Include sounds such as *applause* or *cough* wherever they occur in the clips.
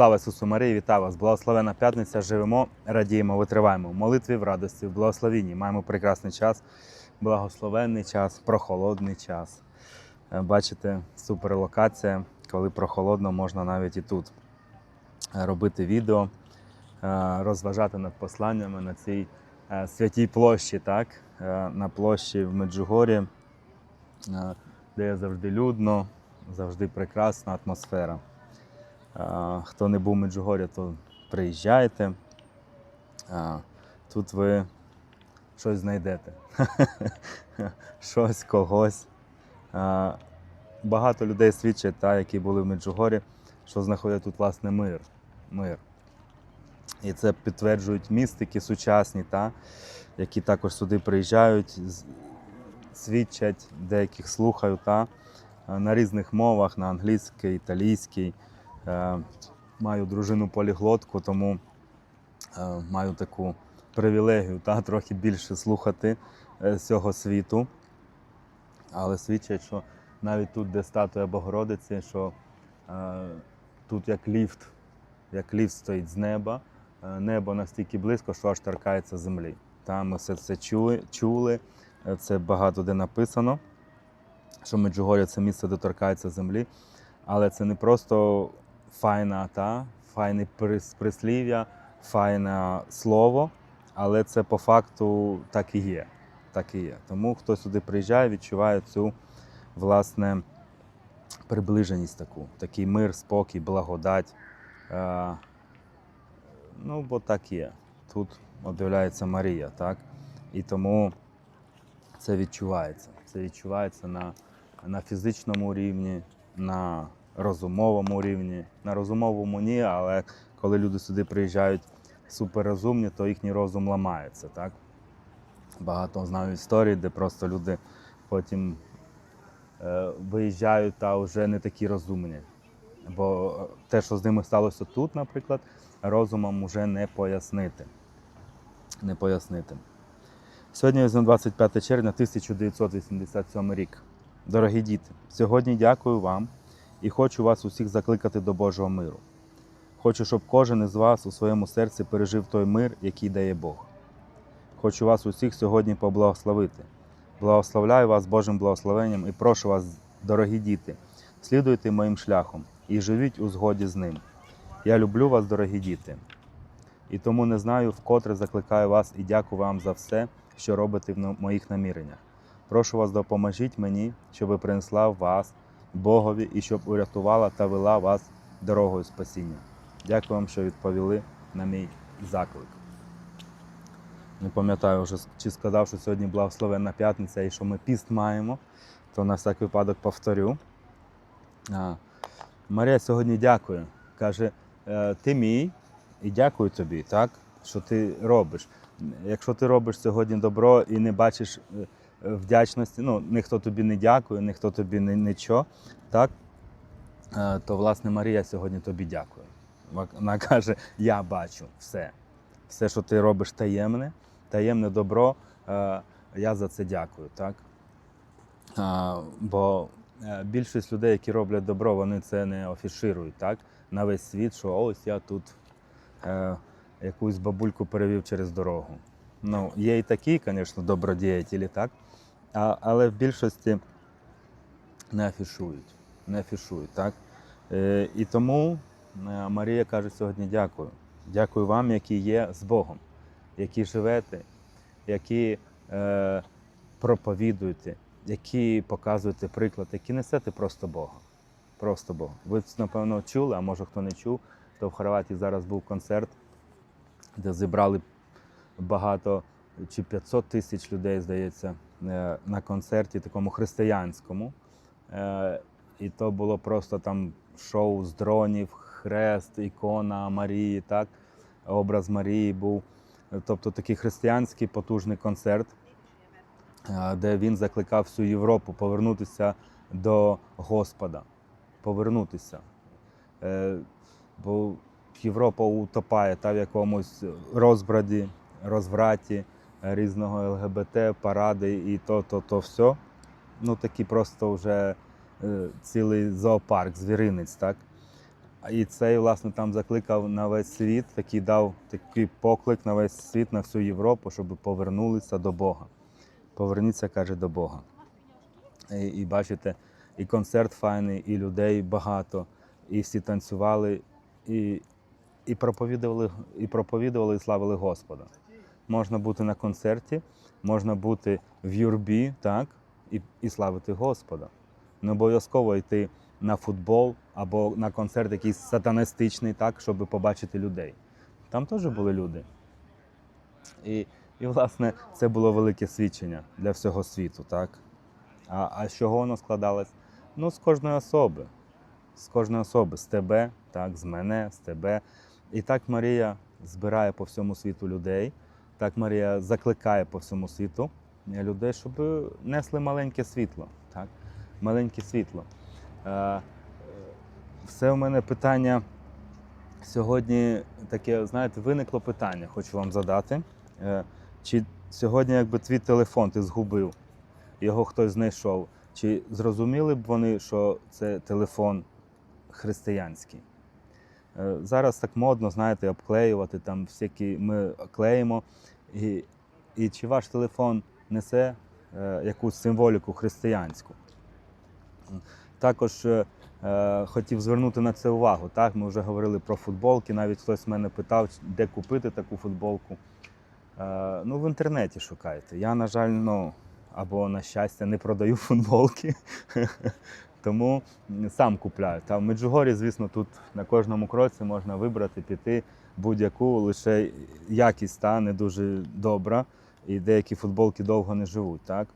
Слава Ісусу Марії, вітаю вас! Благословена п'ятниця. Живемо, радіємо, витриваємо. В молитві в радості, в благословенні. Маємо прекрасний час, благословенний час, прохолодний час. Е, Бачите, супер локація. Коли прохолодно, можна навіть і тут е, робити відео, е, розважати над посланнями на цій святій площі, так? На площі в Меджугорі, де завжди людно, завжди прекрасна атмосфера. Хто не був в Меджугорі, то приїжджайте. Тут ви щось знайдете. *laughs* Щось, когось. Багато людей свідчать, та, які були в Меджугорі, що знаходять тут власне мир. мир. І це підтверджують містики сучасні, та, які також сюди приїжджають, свідчать, деяких слухаю та, на різних мовах, на англійській, італійській. Е, Маю дружину поліглотку, тому е, маю таку привілегію та, трохи більше слухати е, цього світу. Але свідчать, що навіть тут, де статуя Богородиці, що тут як ліфт, як ліфт стоїть з неба, небо настільки близько, що аж торкається землі. Та, ми все це чули, це багато де написано, що Меджугор'я це місце, де торкається землі. Але це не просто файна та файне прислів'я, файне слово, але це по факту так і є. Так і є. Тому хто сюди приїжджає, відчуває цю власне приближеність таку, такий мир, спокій, благодать. Е, ну, бо так є. Тут об'являється Марія, так? І тому це відчувається. Це відчувається на, на фізичному рівні, на розумовому рівні. На розумовому ні, але коли люди сюди приїжджають суперрозумні, то їхній розум ламається. Так? Багато знаю історій, де просто люди потім е, виїжджають та вже не такі розумні. Бо те, що з ними сталося тут, наприклад, розумом вже не пояснити. Не пояснити. Сьогодні 25 червня 1987 рік. Дорогі діти, сьогодні дякую вам і хочу вас усіх закликати до Божого миру. Хочу, щоб кожен із вас у своєму серці пережив той мир, який дає Бог. Хочу вас усіх сьогодні поблагословити. Благословляю вас Божим благословенням і прошу вас, дорогі діти, слідуйте моїм шляхом і живіть у згоді з ним. Я люблю вас, дорогі діти, і тому не знаю, вкотре закликаю вас і дякую вам за все, що робите в моїх наміреннях. Прошу вас, допоможіть мені, щоб принесла вас Богові і щоб урятувала та вела вас дорогою спасіння. Дякую вам, що відповіли на мій заклик. Не пам'ятаю вже, чи сказав, що сьогодні благословенна п'ятниця і що ми піст маємо, то на всяк випадок повторю. А, Марія сьогодні дякує. Каже, «Е, ти мій і дякую тобі, так, що ти робиш. Якщо ти робиш сьогодні добро і не бачиш е, вдячності, ну, ніхто тобі не дякує, ніхто тобі не нічого, так, е, то власне Марія сьогодні тобі дякує. Вона каже: Я бачу все. Все, що ти робиш таємне, таємне добро, е, я за це дякую. Так? Бо е, більшість людей, які роблять добро, вони це не афіширують так? на весь світ, що ось я тут е, якусь бабульку перевів через дорогу. Ну, є і такі, звісно, добродіятелі, так? А, але в більшості не афішують. Не афішують, так? Е, і тому е, Марія каже сьогодні дякую. Дякую вам, які є з Богом, які живете, які е, проповідуєте, які показуєте приклад, які несете просто Бога. Просто Бога. Ви, напевно, чули, а може хто не чув, то в Хорватії зараз був концерт, де зібрали багато чи 500 тисяч людей, здається, на концерті такому християнському. Е, І то було просто там шоу з дронів, хрест, ікона Марії, так? образ Марії був. Тобто такий християнський потужний концерт, е, де він закликав всю Європу повернутися до Господа. Повернутися. Е, Бо Європа утопає та в якомусь розбраді, розвраті е, різного ЛГБТ, паради і то, то, то все. Ну, такі просто вже е, цілий зоопарк, звіринець, так? І цей, власне, там закликав на весь світ, такий дав такий поклик на весь світ, на всю Європу, щоб повернулися до Бога. Поверніться, каже, до Бога. І, і бачите, і концерт файний, і людей багато, і всі танцювали, і, і, проповідували, і проповідували, і славили Господа. Можна бути на концерті, можна бути в юрбі, так, і, і славити Господа. Не обов'язково йти на футбол або на концерт якийсь сатанистичний, так, щоб побачити людей. Там теж були люди. І, і власне, це було велике свідчення для всього світу, так? А, а з чого воно складалось? Ну, з кожної особи. З кожної особи, з тебе, так, з мене, з тебе. І так Марія збирає по всьому світу людей, так Марія закликає по всьому світу людей, щоб несли маленьке світло. Так? Маленьке світло. Е, Все у мене питання сьогодні таке, знаєте, виникло питання, хочу вам задати. Е, Чи сьогодні, якби твій телефон ти згубив, його хтось знайшов, чи зрозуміли б вони, що це телефон християнський? Е, Зараз так модно, знаєте, обклеювати там всякі ми клеїмо. І, і чи ваш телефон несе е, якусь символіку християнську? Також е, е, хотів звернути на це увагу. Так, ми вже говорили про футболки. Навіть хтось мене питав, де купити таку футболку. Е, ну, в інтернеті шукайте. Я, на жаль, ну, або на щастя, не продаю *laughs* футболки. Тому сам купляю. Та в Меджугорі, звісно, тут на кожному кроці можна вибрати, піти будь-яку, лише якість та не дуже добра, і деякі футболки довго не живуть. Так?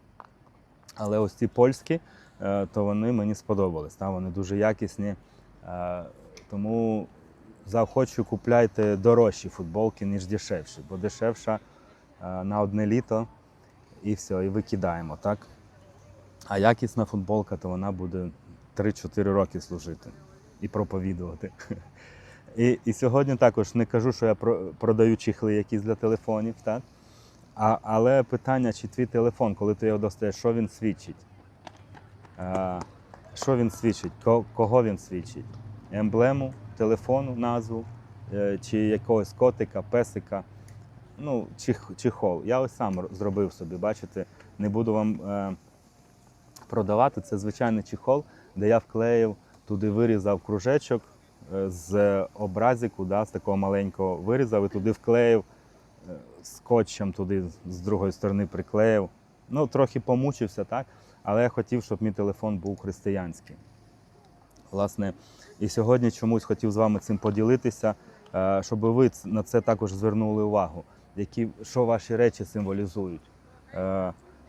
Але ось ці польські, е, то вони мені сподобались. Та? Вони дуже якісні. Е, Тому заохочу купляйте дорожчі футболки, ніж дешевші, бо дешевша е, на одне літо і все, і викидаємо. так? А якісна футболка, то вона буде 3-4 роки служити і проповідувати. *laughs* І, і сьогодні також не кажу, що я продаю чехли якісь для телефонів, так? А, але питання, чи твій телефон, коли ти його достаєш, що він свідчить? А, що він свідчить? Ко- Кого він свідчить? Емблему, телефону, назву, е, чи якогось котика, песика, ну, чих- чехол. Я ось сам зробив собі, бачите, не буду вам. Продавати. Це звичайний чехол, де я вклеїв, туди вирізав кружечок е, з образику, да, з такого маленького вирізав і туди вклеїв е, скотчем туди з другої сторони приклеїв. Ну, трохи помучився, так? Але я хотів, щоб мій телефон був християнський. Власне, і сьогодні чомусь хотів з вами цим поділитися, е, щоб ви на це також звернули увагу, які, що ваші речі символізують.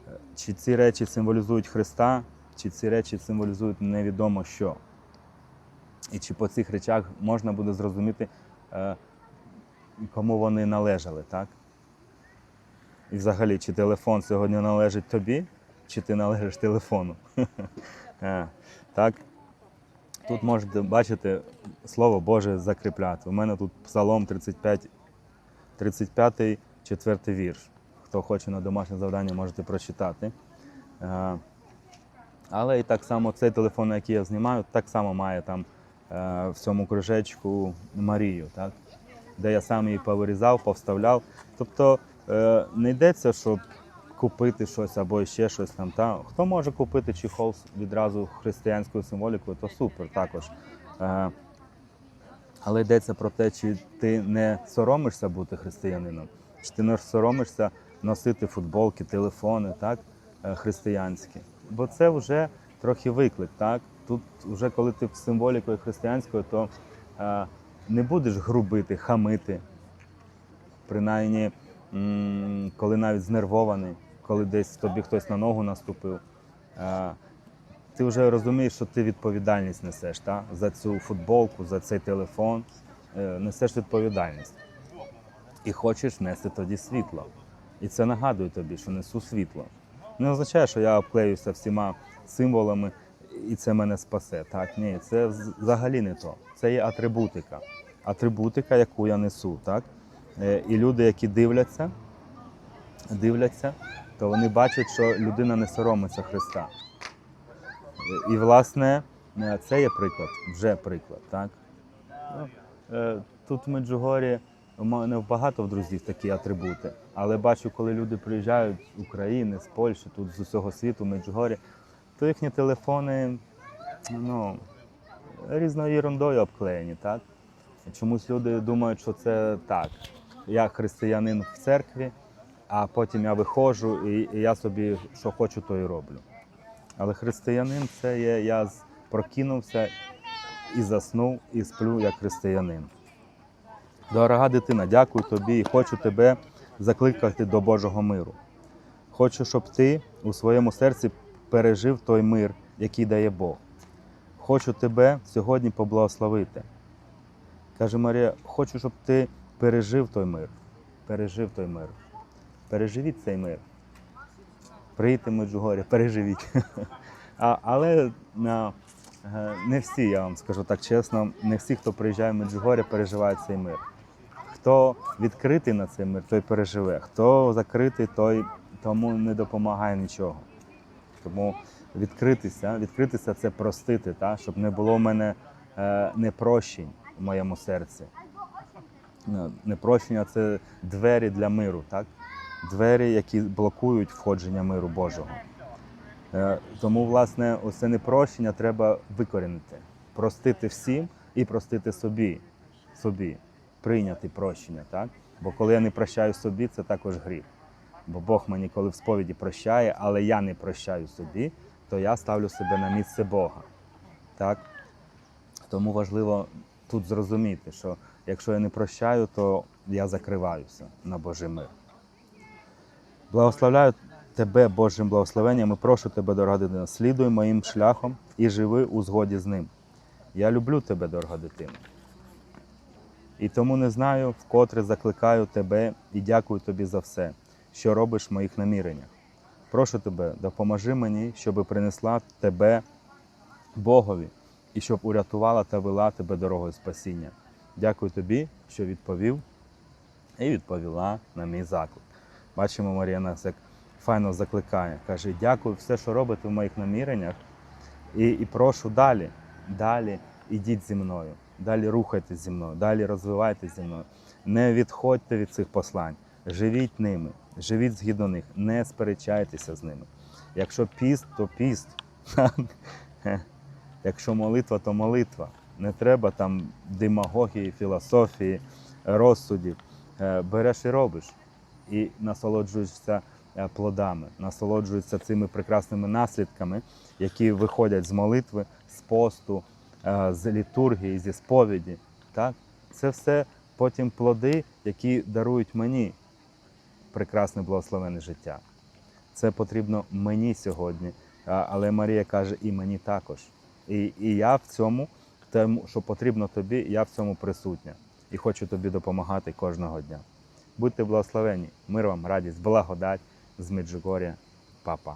Е, Чи ці речі символізують Христа, чи ці речі символізують невідомо що. І чи по цих речах можна буде зрозуміти, е, кому вони належали, так? І взагалі, чи телефон сьогодні належить тобі, чи ти належиш телефону. *laughs* Е, Так? Тут можете бачити Слово Боже закріпляти. У мене тут Псалом 35, 35 четвертий вірш. Хто хоче на домашнє завдання, можете прочитати. Е, Але і так само цей телефон, який я знімаю, так само має там е, в цьому кружечку Марію, так? де я сам її повирізав, повставляв. Тобто е, не йдеться, щоб купити щось або ще щось там. Та? Хто може купити чехол відразу християнською символікою, то супер також. Але йдеться про те, чи ти не соромишся бути християнином, чи ти не соромишся носити футболки, телефони, так, е, християнські. Бо це вже трохи виклик, так? Тут вже коли ти символікою християнською, то е, не будеш грубити, хамити. Принаймні, м, коли навіть знервований, коли десь тобі хтось на ногу наступив. Е, ти вже розумієш, що ти відповідальність несеш та? за цю футболку, за цей телефон. Е, Несеш відповідальність. І хочеш нести тоді світло. І це нагадує тобі, що несу світло. Не означає, що я обклеюся всіма символами і це мене спасе. Так, ні, це взагалі не то. Це є атрибутика. Атрибутика, яку я несу. Так? Е, І люди, які дивляться, дивляться, то вони бачать, що людина не соромиться Христа. І, власне, е, це є приклад, вже приклад, так? Ну, е, Тут в Меджугорі у мене багато в друзів такі атрибути. Але бачу, коли люди приїжджають з України, з Польщі, тут з усього світу, в Меджугорі, то їхні телефони ну, різною ерундою обклеєні, так? Чомусь люди думають, що це так. Я християнин в церкві, а потім я виходжу і, і я собі що хочу, то і роблю. Але християнин це є, я прокинувся і заснув, і сплю як християнин. Дорога дитина, дякую тобі і хочу тебе закликати до Божого миру. Хочу, щоб ти у своєму серці пережив той мир, який дає Бог. Хочу тебе сьогодні поблагословити. Каже Марія, хочу, щоб ти пережив той мир. Пережив той мир. Переживіть цей мир. Приїдьте Меджугорі, переживіть. *laughs* Але е, не всі, я вам скажу так чесно, не всі, хто приїжджає в Меджугорі, переживають цей мир. Хто відкритий на цей мир, той переживе. Хто закритий, той тому не допомагає нічого. Тому відкритися, відкритися це простити, та? щоб не було в мене е, непрощень в моєму серці. Ну, Непрощення це двері для миру, так? двері, які блокують входження миру Божого. Е, Тому, власне, оце непрощення треба викорінити, простити всім і простити собі, собі, прийняти прощення. Так? Бо коли я не прощаю собі, це також гріх. Бо Бог мені коли в сповіді прощає, але я не прощаю собі, то я ставлю себе на місце Бога. Так? Тому важливо тут зрозуміти, що якщо я не прощаю, то я закриваюся на Божий мир. Благословляю тебе Божим благословенням і прошу тебе, дорога дитина, слідуй моїм шляхом і живи у згоді з ним. Я люблю тебе, дорога дитина. І тому не знаю, вкотре закликаю тебе і дякую тобі за все, що робиш в моїх наміреннях. Прошу тебе, допоможи мені, щоб принесла тебе Богові і щоб урятувала та вела тебе дорогою спасіння. Дякую тобі, що відповів і відповіла на мій заклик. Бачимо, Марія нас як файно закликає. Каже, дякую все, що робите в моїх наміреннях. І, і прошу далі, далі ідіть зі мною, далі рухайтесь зі мною, далі розвивайтесь зі мною. Не відходьте від цих послань, живіть ними, живіть згідно них, не сперечайтеся з ними. Якщо піст, то піст. *laughs* Якщо молитва, то молитва. Не треба там демагогії, філософії, розсудів. Е, Береш і робиш і насолоджуєшся е, плодами, насолоджуєшся цими прекрасними наслідками, які виходять з молитви, з посту, з літургії, зі сповіді. Так? Це все потім плоди, які дарують мені прекрасне благословене життя. Це потрібно мені сьогодні, але Марія каже і мені також. І, і я в цьому, тому, що потрібно тобі, я в цьому присутня і хочу тобі допомагати кожного дня. Будьте благословені, мир вам, радість, благодать з Меджугор'я, папа.